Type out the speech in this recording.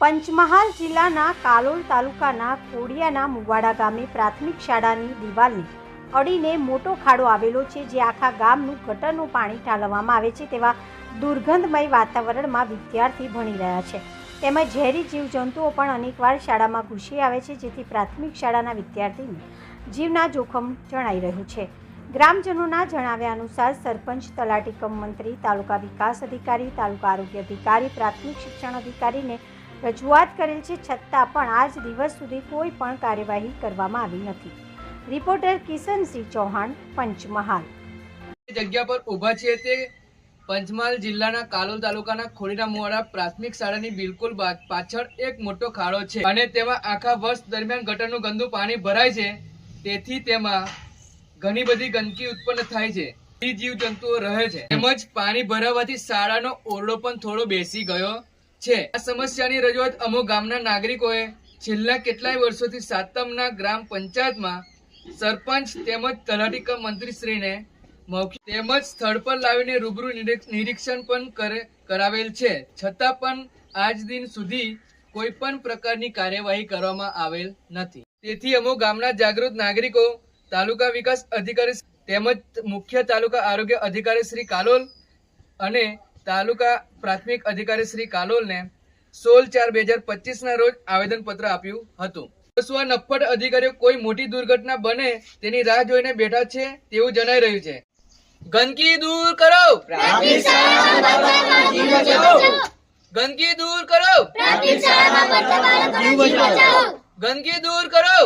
પંચમહાલ જિલ્લાના કાલોલ તાલુકાના કોડિયાના મુવાડા ગામે પ્રાથમિક શાળાની દિવાલને અડીને મોટો ખાડો આવેલો છે, જે આખા ગામનું ગટરનું પાણી ઠાલવવામાં આવે છે તેવા દુર્ગંધમય વાતાવરણમાં વિદ્યાર્થી ભણી રહ્યા છે. તેમજ ઝેરી જીવજંતુઓ પણ અનેકવાર શાળામાં ઘૂસી આવે છે, જેથી પ્રાથમિક શાળાના વિદ્યાર્થીને જીવના જોખમ જણાઈ રહ્યું છે. ગ્રામજનોના જણાવ્યા અનુસાર સરપંચ, તલાટી કમ મંત્રી, તાલુકા વિકાસ અધિકારી, તાલુકા આરોગ્ય અધિકારી, પ્રાથમિક શિક્ષણ અધિકારીને રજૂઆત કરેલ છે, છતાં પણ આજ દિવસ સુધી કોઈ પણ કાર્યવાહી કરવામાં આવી નથી. રિપોર્ટર કિશનસિંહ ચૌહાણ, પંચમહાલ. જગ્યા પર ઊભા છે તે પંચમહાલ જિલ્લાના કાલોલ તાલુકાના ખોડીના મોવાડા પ્રાથમિક શાળાની બિલકુલ પાછળ એક મોટો ખાડો છે. અને તેમાં આખા વર્ષ દરમિયાન ગટરનું ગંદુ પાણી ભરાય છે. તેથી તેમાં ઘણી બધી ગંદકી ઉત્પન્ન થાય છે. જીવ જંતુઓ રહે છે. તેમજ પાણી ભરાવાથી શાળાનો ઓરડો પણ થોડો બેસી ગયો. છે. આ સમસ્યાની રજૂઆત અમુક ગામના નાગરિકોએ છેલ્લા કેટલાય વર્ષોથી સાતમના ગ્રામ પંચાયતમાં સરપંચ તેમજ તલાટીકા મંત્રીશ્રીને મૌખિક તેમજ સ્થળ પર લાવીને રૂબરૂ નિરીક્ષણ પણ કરે, કરાવેલ છે. છતાં પણ આજ દિન સુધી કોઈ પણ પ્રકારની કાર્યવાહી કરવામાં આવેલ નથી. તેથી અમુક ગામના જાગૃત નાગરિકો, તાલુકા વિકાસ અધિકારી તેમજ મુખ્ય તાલુકા આરોગ્ય અધિકારી શ્રી કાલોલ અને તાલુકા પ્રાથમિક અધિકારી શ્રી કાલોલને સોળ ચાર બે હજાર પચીસ ના રોજ આવેદન પત્ર આપ્યું હતું. સ્વ નફ્ફટ અધિકારીઓ કોઈ મોટી દુર્ઘટના બને તેની રાહ જોઈને બેઠા છે તેવું જણાઈ રહ્યું છે. ગંદકી દૂર કરો! ગંદકી દૂર કરો! ગંદકી દૂર કરો!